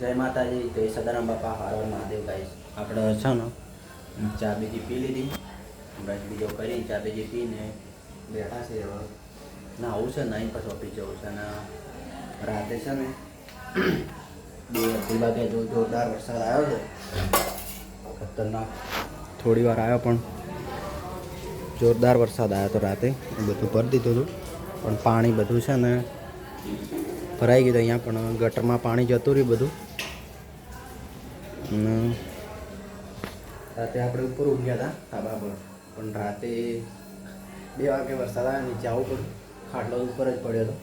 જય માતાજી, જય સદારામ બાપા, હારો મહાદેવ ગાઈસ. આપણે છે ને, ચા બીજી પી લીધી. બ્રશ બીજો કરી ચા બીજી પીને બેઠા છે હવે. ના, આવું છે નહીં પછી ઓફિસ જવું છે. ને રાતે છે ને, બે અઢી વાગે જો જોરદાર વરસાદ આવ્યો છે. ખતરનાક. થોડી વાર આવ્યો પણ જોરદાર વરસાદ આવ્યો હતો રાતે. બધું ભરી દીધું હતું. પણ પાણી બધું છે ને ભરાઈ ગયું અહીંયા પણ ગટરમાં પાણી જતું રહ્યું બધું. રાતે આપણે ઉપર ઊંઘ્યા હતા, ધાબા પર. પણ રાતે બે વાગે વરસાદ આવ્યો, નીચે આવવું પડ્યું. ખાટલો ઉપર જ પડ્યો હતો.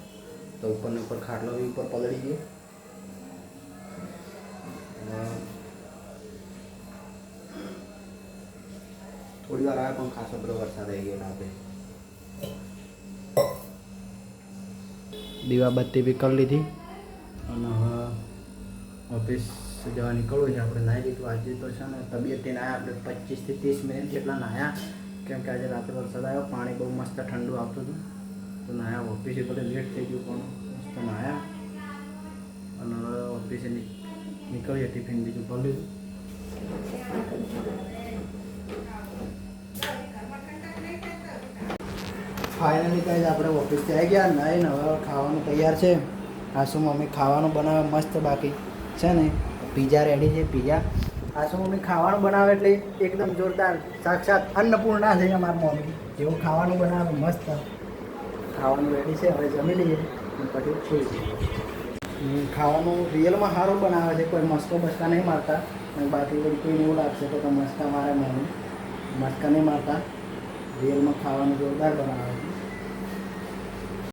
તો ઉપરને ઉપર ખાટલો બી ઉપર પલળી ગયો. થોડી વાર આવ્યો પણ ખાસો બધો વરસાદ આવી ગયો રાતે. દીવાબત્તી બી કરી લીધી. અને ઓફિસ જવા નીકળવું છે. આપણે નાહી લીધું. આજે તો છે ને તબિયતથી નાહ્યા આપણે પચીસથી ત્રીસ મિનિટ જેટલા નાહ્યા કેમ કે આજે રાત્રે વરસાદ આવ્યો. પાણી બહુ મસ્ત ઠંડુ આવતું હતું. તો નાહ્યા ઓફિસે બધે લેટ થઈ ગયું પણ મસ્ત નાહ્યા અને ઓફિસે નીકળીએ. ટિફિન બીજું ભરી ફાઇનલી કઈ આપણે ઓફિસથી આવી ગયા નહીં હવે ખાવાનું તૈયાર છે. આસુ મમ્મી ખાવાનું બનાવે મસ્ત બાકી. છે ને? પીઝા રેડી છે, પીઝા. આસુ મમ્મી ખાવાનું બનાવે એટલે એકદમ જોરદાર, સાક્ષાત અન્નપૂર્ણા છે અમારા મમ્મી. જેવું ખાવાનું બનાવે, મસ્ત. ખાવાનું રેડી છે, હવે જમી લઈએ પછી સુઈ. ખાવાનું રિયલમાં સારું બનાવે છે, કોઈ મસ્કો બસ્કા નહીં મારતા. બાકી બધું કોઈને એવું લાગશે તો મસ્કા મારે મમ્મી. મસ્કા નહીં મારતા. રિયલમાં ખાવાનું જોરદાર બનાવે